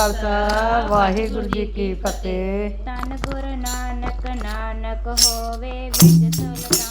ਖਾਲਸਾ ਵਾਹਿਗੁਰੂ ਜੀ ਕੀ ਫਤਿਹ। ਤਨ ਗੁਰੂ ਨਾਨਕ ਨਾਨਕ ਹੋਵੇ ਵਿੱਚ ਸੁਲਤਾਨ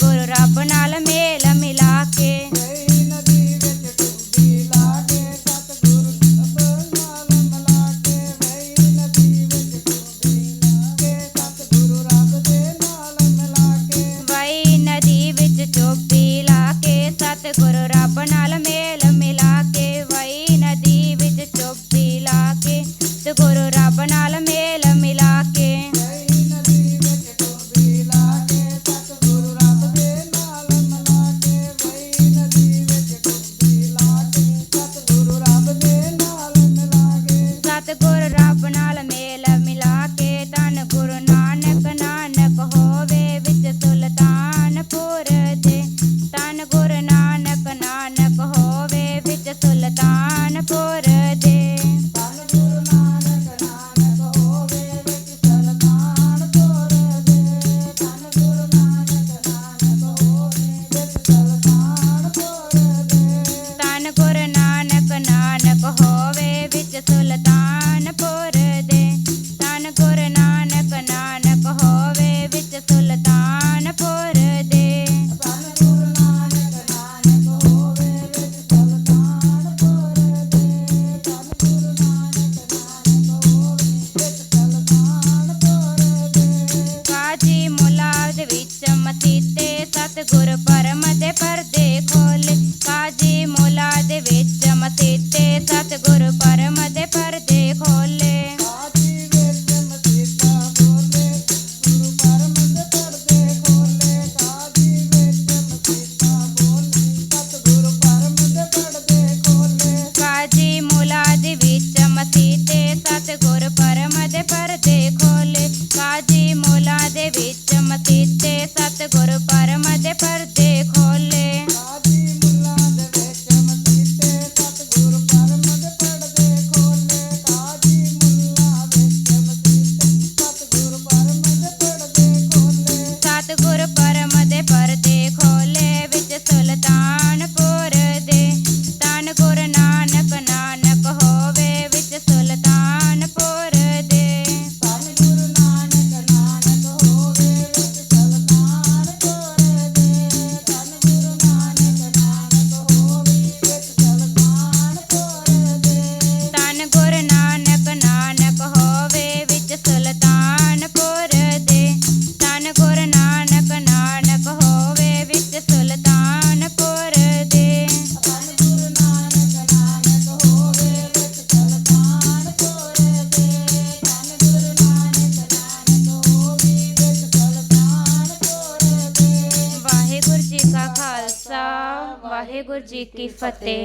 ਗੁਰ ਰੱਬ ਨਾਲ ਮੇਲ ਮਿਲਾ ਕੇ। ਗੁਰੂ agora. prepara mais. Waheguru ji ਕੀ ਫਤਿਹ।